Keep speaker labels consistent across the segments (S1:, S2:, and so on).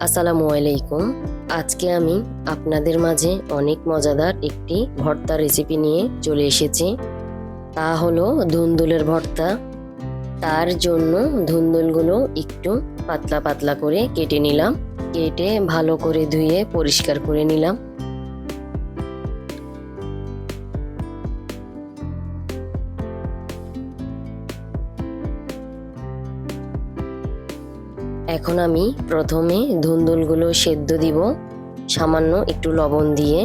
S1: আসসালামু আলাইকুম। আজকে আমি আপনাদের মাঝে অনেক মজাদার একটি ভর্তা রেসিপি নিয়ে চলে এসেছি। তা হলো ধুন্দুলের ভর্তা। তার জন্য ধুন্দুলগুলো একটু পাতলা পাতলা করে কেটে নিলাম। কেটে ভালো করে ধুয়ে পরিষ্কার করে নিলাম। এখন আমি প্রথমে ধুন্দুলগুলো সেদ্ধ দিব। সামান্য একটু লবণ দিয়ে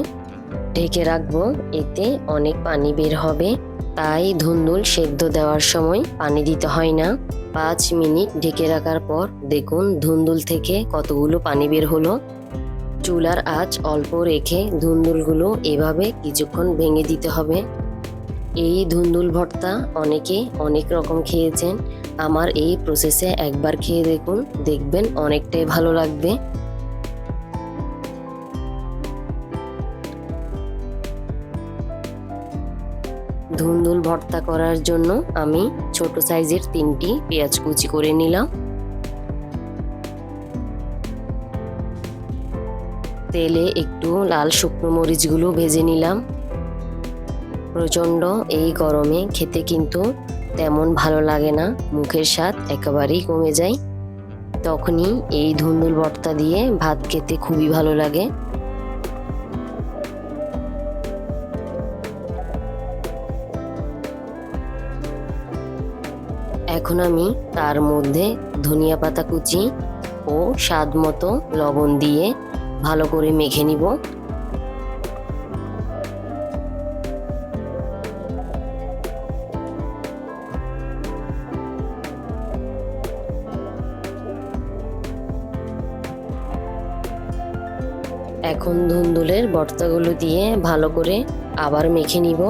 S1: ঢেকে রাখব, এতে অনেক পানি বের হবে। তাই ধুন্দুল সেদ্ধ দেওয়ার সময় পানি দিতে হয় না। পাঁচ মিনিট ঢেকে রাখার পর দেখুন ধুন্দুল থেকে কতগুলো পানি বের হলো। চুলার আঁচ অল্প রেখে ধুন্দুলগুলো এভাবে কিছুক্ষণ ভেঙে দিতে হবে। এই ধুন্দুল ভর্তা অনেকে অনেক রকম খেয়েছেন। আমার এই প্রসেসে একবার খেয়ে দেখুন, দেখবেন অনেকটাই ভালো লাগবে। ধুন্দুল ভর্তা করার জন্য আমি ছোট সাইজের তিনটি পেঁয়াজ কুচি করে নিলাম। তেলে একটু লাল শুকনো মরিচগুলো ভেজে নিলাম। প্রচণ্ড এই গরমে খেতে কিন্তু তেমন ভালো লাগে না। মুখের স্বাদ একেবারেই কমে যায়। তখনই এই ধুন্দুল ভর্তা দিয়ে ভাত খেতে খুবই ভালো লাগে। এখন আমি তার মধ্যে ধনিয়া পাতা কুচি ও স্বাদ মতো লবণ দিয়ে ভালো করে মেখে নিব। এখন ধুন্দুলের ভর্তাগুলো দিয়ে ভালো করে আবার মেখে নিব।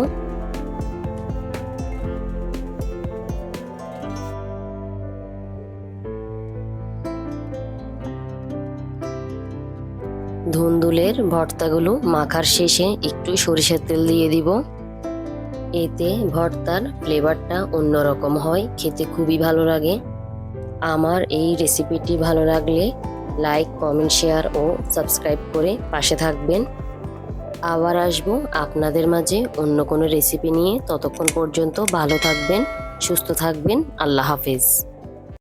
S1: ধুন্দুলের ভর্তাগুলো মাখার শেষে একটু সরিষার তেল দিয়ে দিব। এতে ভর্তার ফ্লেভারটা অন্যরকম হয়, খেতে খুবই ভালো লাগে। আমার এই রেসিপিটি ভালো লাগলে লাইক কমেন্ট শেয়ার ও সাবস্ক্রাইব করে পাশে থাকবেন। আবার আসব আপনাদের মাঝে অন্য কোনো রেসিপি নিয়ে। ততক্ষণ পর্যন্ত ভালো থাকবেন, সুস্থ থাকবেন। আল্লাহ হাফিজ।